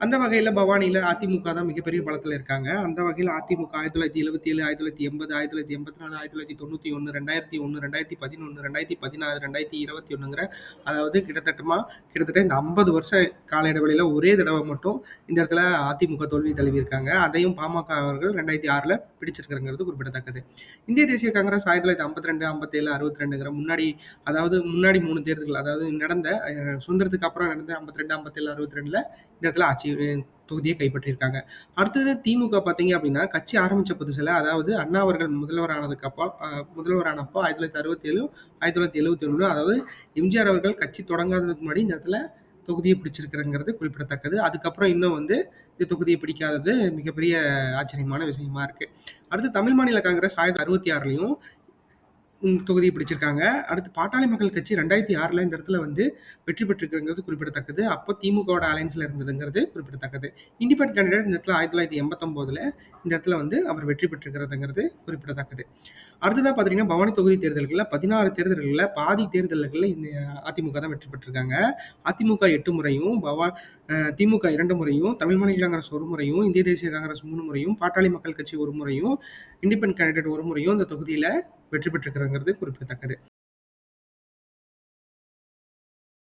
அந்த வகையில் பவானியில் அதிமுக தான் மிகப்பெரிய பலத்தில் இருக்காங்க. அந்த வகையில் அதிமுக ஆயிரத்தி தொள்ளாயிரத்தி எழுபத்தி ஏழு ஆயிரத்தி தொள்ளாயிரத்தி எண்பது ஆயிரத்தி தொள்ளாயிரத்தி எண்பத்தி நாலு ஆயிரத்தி தொள்ளாயிரத்தி தொண்ணூற்றி ஒன்று ரெண்டாயிரத்தி ஒன்று ரெண்டாயிரத்தி பதினொன்று ரெண்டாயிரத்தி பதினாறு ரெண்டாயிரத்தி இருபத்தி ஒன்றுங்கிற அதாவது கிட்டத்தட்டமாக கிட்டத்தட்ட இந்த ஐம்பது வருஷ கால இடைவெளியில் ஒரே தடவை மட்டும் இந்த இடத்துல அதிமுக தோல்வி தழுவியிருக்காங்க. அதையும் பாமக அவர்கள் ரெண்டாயிரத்தி ஆறில் பிடிச்சிருக்கிறங்கிறது குறிப்பிடத்தக்கது. இந்திய தேசிய காங்கிரஸ் ஆயிரத்தி தொள்ளாயிரத்தி ஐம்பத்தி ரெண்டு ஐம்பத்தேழு அறுபத்தி ரெண்டுங்கிற முன்னாடி அதாவது முன்னாடி மூணு தேர்தல்கள் அதாவது நடந்த சுதந்திரத்துக்கு அப்புறம் நடந்த ஐம்பத்தி ரெண்டு ஐம்பத்தேழு அறுபத்தி ரெண்டில் இந்த இடத்துல ஆட்சி தொகுதியை கைப்பற்றியிருக்காங்க. அடுத்தது திமுக பார்த்தீங்க அப்படின்னா, கட்சி ஆரம்பித்த புதுசில் அதாவது அண்ணா அவர்கள் முதல்வர் ஆனதுக்கு அப்ப அ முதல்வர் ஆனப்போ 1967, 1971 அதாவது எம்ஜிஆர் அவர்கள் கட்சி தொடங்காததுக்கு முன்னாடி இந்த இடத்துல தொகுதியை பிடிச்சிருக்கிறங்கிறது குறிப்பிடத்தக்கது. அதுக்கப்புறம் இன்னும் வந்து இந்த தொகுதியை பிடிக்காதது மிகப்பெரிய ஆச்சரியமான விஷயமா இருக்கு. அடுத்து தமிழ் மாநில காங்கிரஸ் ஆயிரத்தி அறுபத்தி ஆறுலையும் தொகுதியை பிடிச்சிருக்காங்க. அடுத்து பாட்டாளி மக்கள் கட்சி 2006ல இந்த இடத்துல வந்து வெற்றி பெற்றிருக்குங்கிறது குறிப்பிடத்தக்கது. அப்போ திமுகவோட அலையன்ஸ்ல இருந்ததுங்கிறது குறிப்பிடத்தக்கது. இண்டிபெண்ட் கேண்டிடேட் இந்த இடத்துல 1989ல இந்த இடத்துல வந்து அவர் வெற்றி பெற்றிருக்கிறதுங்கிறது குறிப்பிடத்தக்கது. அடுத்ததாக பார்த்தீங்கன்னா, பவானி தொகுதி தேர்தல்களில் பதினாறு தேர்தல்களில் பாதி தேர்தல்களில் இந்த அதிமுக தான் வெற்றி பெற்றிருக்காங்க. அதிமுக எட்டு முறையும், பவா திமுக இரண்டு முறையும், தமிழ் மாநில காங்கிரஸ் ஒரு முறையும், இந்திய தேசிய காங்கிரஸ் மூணு முறையும், பாட்டாளி மக்கள் கட்சி ஒரு முறையும், இண்டிபெண்ட் கேண்டிடேட் ஒரு முறையும் இந்த தொகுதியில் வெற்றி பெற்றிருக்கிறாங்கிறது குறிப்பிடத்தக்கது.